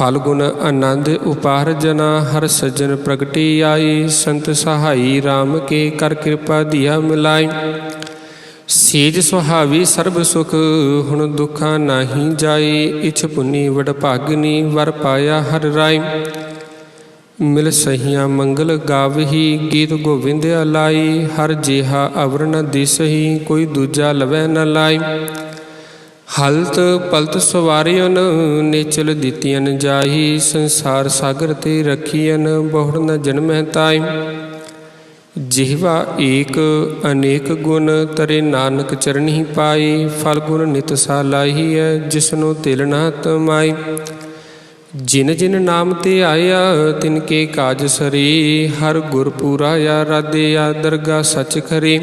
ਫਲਗੁਣ ਆਨੰਦ ਉਪਾਰ ਜਨਾ, ਹਰ ਸੱਜਣ ਪ੍ਰਗਟੀ ਆਈ, ਸੰਤ ਸਹਾਈ RAM ਕੇ ਕਰ ਕਿਰਪਾ ਦੀਆ ਮਿਲਾਈ। ਸੇਜ ਸੁਹਾਵੀ ਸਰਬ ਸੁਖ, ਹੁਣ ਦੁਖਾਂ ਨਾਹੀ ਜਾਏ ਇਛ ਪੁਨੀ ਵਡ ਭਾਗਨੀ ਵਰ ਪਾਇਆ ਹਰ ਰਾਈ। ਮਿਲ ਸਹੀਆਂ ਮੰਗਲ ਗਾਵਹੀ, ਗੀਤ ਗੋਬਿੰਦ ਅਲਾਈ, ਹਰ ਜਿਹਾ ਅਵਰ ਨ ਦਿਸਹੀ, ਕੋਈ ਦੂਜਾ ਲਵੈ ਨ ਲਾਈ। ਹਲਤ ਪਲਤ ਸਵਾਰਿයਨ ਨੇਚਲ ਦਿੱਤੀਆਂ ਜਾਹੀ, ਸੰਸਾਰ ਸਾਗਰ ਤੇ ਰਖੀਅਨ ਬਹੁੜ ਨ ਜਨਮੈ ਤਾਈ। ਜਿਹਵਾ ਏਕ ਅਨੇਕ ਗੁਣ ਤਰੇ ਨਾਨਕ ਚਰਣੀ ਪਾਈ, ਫਲ ਗੁਣ ਨਿਤ ਸਾਲਾਹੀ ਹੈ, ਜਿਸਨੂੰ ਤਿਲ ਨਾ ਤਮਾਈ। ਜਿਨ ਜਿਨ ਨਾਮ ਤੇ ਆਇਆ, ਤਿਨ ਕੇ ਕਾਜ ਸਰੀ, ਹਰ ਗੁਰ ਪੂਰਾਇਆ ਰਾਧਿਆ ਦਰਗਾ ਸਚ ਖਰੇ।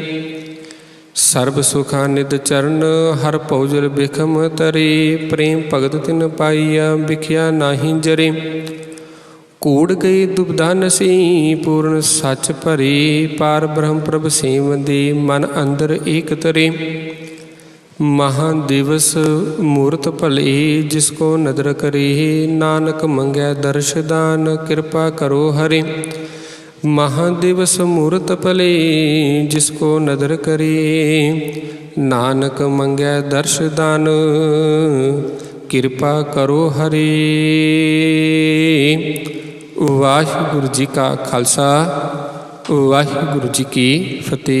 ਸਰਬ ਸੁਖਾ ਨਿਦ ਚਰਨ, ਹਰ ਭਉਜਲ ਬਿਖਮ ਤਰੀ, ਪ੍ਰੇਮ ਭਗਤ ਤਿਨ ਪਾਈਆ, ਵਿਖਿਆ ਨਾਹੀ ਜਰੇ। ਕੂੜ ਗਈ ਦੁਬਦਾ ਨਸੀ ਪੂਰਨ ਸੱਚ ਭਰੀ, ਪਾਰ ਬ੍ਰਹਮ ਪ੍ਰਭ ਸੇਵੰਦੀ ਮਨ ਅੰਦਰ ਏਕ ਤਰੇ। ਮਹਾ ਦਿਵਸ ਮੂਰਤ ਭਲੇ, ਜਿਸ ਕੋ ਨਦਰ ਕਰੇ, ਨਾਨਕ ਮੰਗੈ ਦਰਸ਼ਦਾਨ ਕਿਰਪਾ ਕਰੋ ਹਰੇ। ਮਹਾ ਦਿਵਸ ਮੂਰਤ ਭਲੇ, ਜਿਸ ਕੋ ਨਦਰ ਕਰੇ। ਨਾਨਕ ਮੰਗੈ ਦਰਸ਼ ਦਾਨ, ਕਿਰਪਾ ਕਰੋ ਹਰੇ। ਵਾਹਿਗੁਰੂ ਜੀ ਕਾ ਖਾਲਸਾ, ਵਾਹਿਗੁਰੂ ਜੀ ਕੀ ਫਤਿਹ।